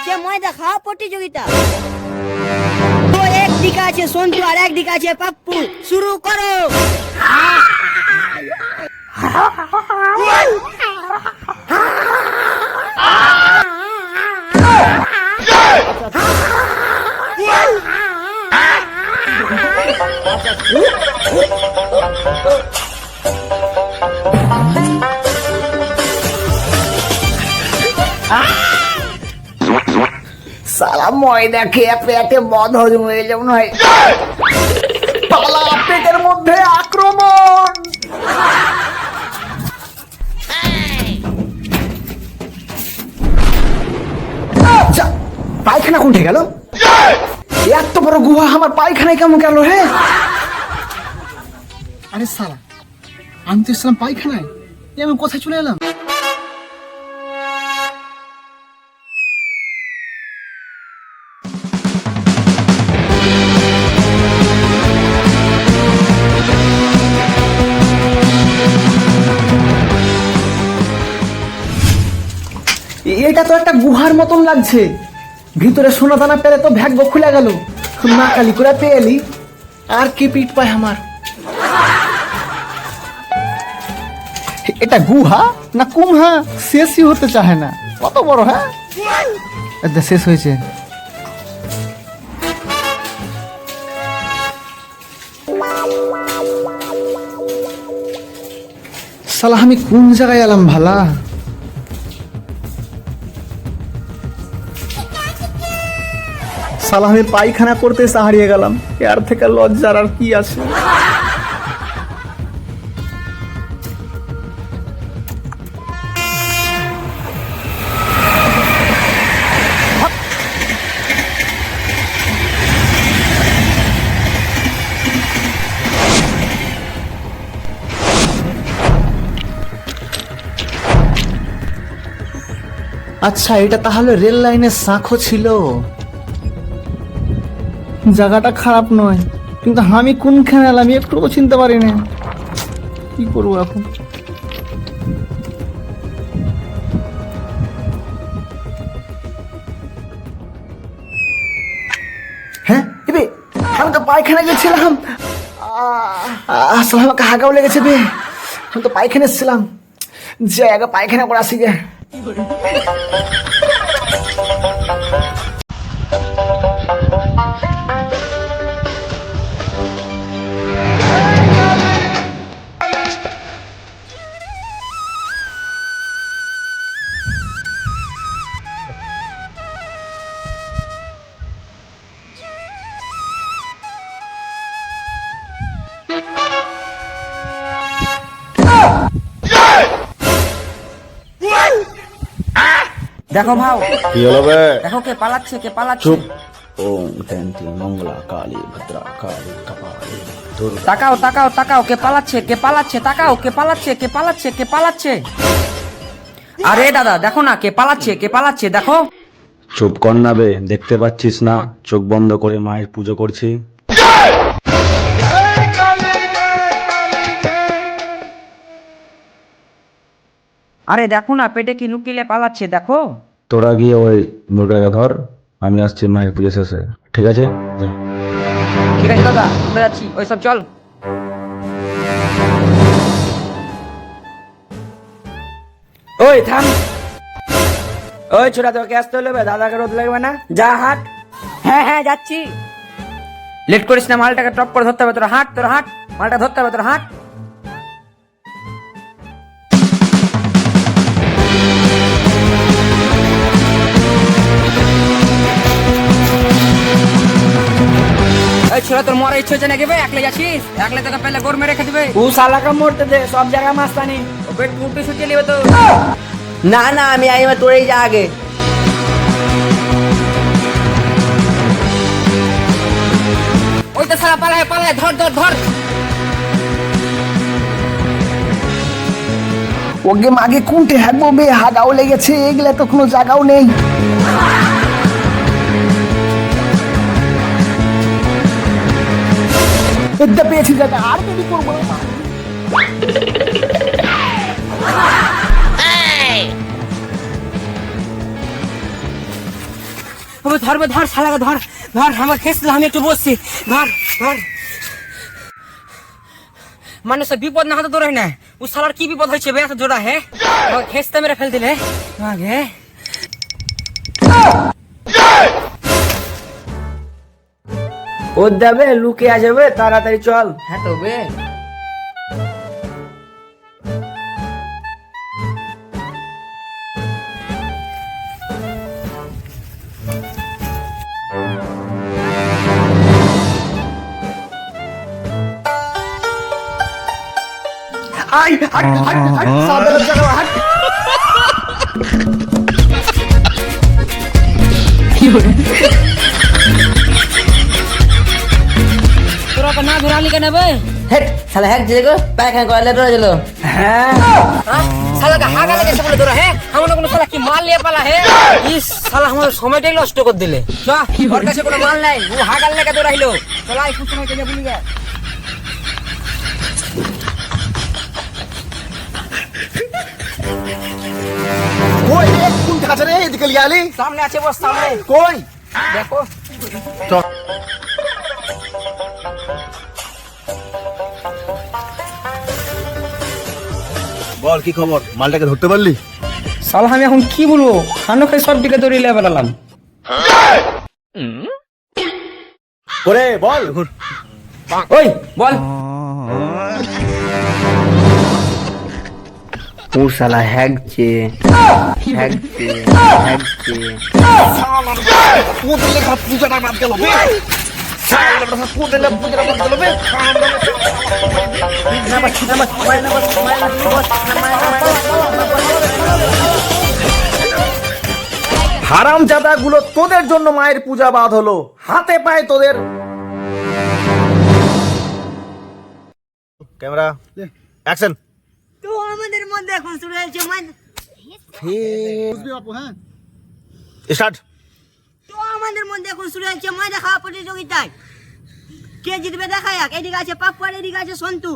হয়েছে ময়দা খাওয়া প্রতিযোগিতা। তো একদিকে আছে সন্তু আর একদিকে আছে পাপ্পু। শুরু করো। সালা ময়দা খেয়ে হজম হয়ে পালা পেটের মধ্যে আক্রমণ। আচ্ছা, পায়খানা কোনঠে গেল? এত বড় গুহা আমার পায়খানায় কেমন গেল হে আরে সালা আমি তো ইসলাম পায়খানায়। আমি কোথায় চলে এলাম? এটা তো একটা গুহার মতন লাগছে। ভিতরে সোনা দানা পেলে তো ভাগ্য খুলে গেল। না কালি করে পেয়েলি আর কি পিট পায় আমার? এটা গুহা না কুমহা? শেষই হতে চাহে না। কত বড় হ্যাঁ? আচ্ছা শেষ হয়েছে। সালা, আমি কোন জায়গায় এলাম ভালা? সালা আমি পায়খানা করতে হারিয়ে গেলাম। এর থেকে লজ্জার আর কি আছে? আচ্ছা এটা তাহলে রেল লাইনের শাঁখো ছিল। জায়গাটা খারাপ নয়, কিন্তু আমি কোনখানে এলাম আমি একটুও চিনতে পারি না কি করব এখন? হ্যাঁ এবে, আমি তো পায়খানা গেছিলাম। আসলে আমাকে হাগাও লেগেছে বে। আমি তো পায়খানা এসেছিলাম। জায়গা পায়খানা করে আসি গে। দেখো ভাও। কি হলো বে? দেখো কে পালাচ্ছে কে পালাচ্ছে। চুপ। ওম শান্তি মঙ্গলা কালী ভদ্রা কালী কপালী তাকাও তাকাও তাকাও কে পালাচ্ছে কে পালাচ্ছে তাকাও কে পালাচ্ছে কে পালাচ্ছে কে পালাচ্ছে। আরে দাদা দেখো না কে পালাচ্ছে কে পালাচ্ছে দেখো। চুপ কর না বে দেখতে পাচ্ছিস না চোখ বন্ধ করে মায়ের পুজো করছি। আরে দেখো না পেটে কি নুকিলে পালাচ্ছে দেখো। তোরা গিয়ে ওই মুরগাকে ধর আমি আসছি মায়ের পুজো শেষে। ঠিক আছে? ঠিক আছে দাদা আমরা যাচ্ছি ওইসব চল। ওই থাম। ওই ছোটা তোকে আসতে হলে বে, দাদাকে রোদ লাগবে না? যা হাট। হ্যাঁ হ্যাঁ যাচ্ছি। লেট করিস না মালটাকে টপ করে ধরতে হবে তোর হাট তোর হাট। মালটা ধরতে হবে তোর হাট। এই তোর মরার ইচ্ছে হচ্ছে নাকি বে? একলে যাচ্ছিস? একলে তোকে পেলে গোর মেরে রেখে দিবে ও শালাকে মরতে দে সব জায়গায় মাস্তানি ও পেট মুটে শুকিয়ে নেবে তো। না না আমি আইমা তোরেই যা আগে। ওই তো সারা পালায় পালায় ধর ধর ধর। ওকে মাগে কোনটে হাগবো বে হাগাও লেগেছে এগুলা তো কোনো জায়গাও নেই। এদ্দা পেয়েছি জায়গা আর দেরি করব না। ওবে ধরবে ধর শালাকে ধর ধর আমার খেসলে আমি একটু বসছি ধর ধর মানুষের বিপদ না হতে দৌড়াই না ও শালার কি বিপদ হয়েছে বে এত জোড়া হে আমাকে খেসতে মেরে ফেল দিলে আগে ও দেবে লুকে আসবে তাড়াতাড়ি চল। হ্যাঁ তো বে। আই হাট হাট হাট সাবধানে চালাও হাট তোরা না ঘুরালি হেট শালা হ্যাক যে গো পায়খানা করালে তোরা গেল। হ্যাঁ। হাগা লেগেছে বলে তোরা হ্যাঁ? আমার কোনো শালা কি মাল নিয়ে পালা হে ইস শালা আমার সময়টাই নষ্ট করে দিলে। চ ওর কাছে কোনো মাল নাই ও হাগার লেগে দৌড়াইলো চলা একটু সময় কেটে কোন এদিকে সামনে আছে বস সামনে। কই? দেখো। বল কি খবর? মালটাকে ধরতে পারলি? শালা আমি এখন কি বলব? খানো খাই সব দিকে দৌড়িয়ে বেড়ালাম। করে বল। ওই বল। ও শালা সালা লেখা পূজাটা বাদ গেল হারামগুলো তোদের জন্য মায়ের পূজা বাদ হলো। হাতে পায়ে তোদের। Camera action. তো আমাদের মধ্যে এখন শুরু হয়েছে মানে স্টার্ট। তো আমাদের মধ্যে এখন শুরু হয়েছে মজা খাওয়া প্রতিযোগিতায়। কে জিতবে দেখা যাক। এদিকে আছে পাপ্পু আর এদিকে আছে সন্তু।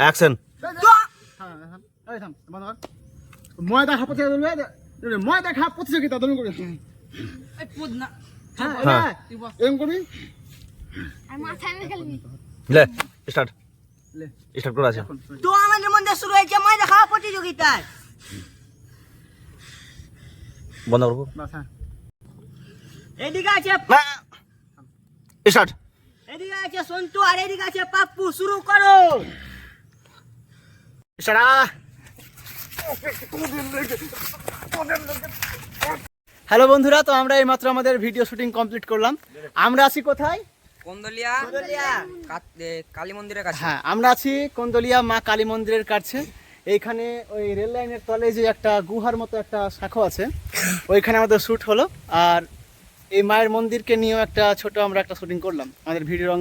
অ্যাকশন তো মই দেখা প্ৰতিযোগিতা মই দেখা প্ৰতিযোগিতা তুমি কৰি আছো হ্যাঁ এম কৰি লে স্টার্ট স্টার্ট করা আছে। তো আমাদের মধ্যে শুরু হয়েছে মজা খাওয়া প্রতিযোগিতায়। বন্ধ করব। এদিকে আছে স্টার্ট। এদিকে আছে সন্তু আর এদিকে আছে পাপ্পু শুরু করো। হ্যালো বন্ধুরা তো আমরা এইমাত্র আমাদের ভিডিও শুটিং কমপ্লিট করলাম। আমরা আছি কোথায়? কন্দলিয়া। কালী মন্দিরের কাছে। হ্যাঁ আমরা আছি কন্দলিয়া মা কালী মন্দিরের কাছে। এইখানে ওই রেল লাইনের তলে যে একটা গুহার মতো একটা শাখা আছে, ওইখানে আমাদের শ্যুট হলো। আর এই মায়ের মন্দিরকে নিয়েও একটা ছোট আমরা একটা শুটিং করলাম। আমাদের ভিডিওর অংশ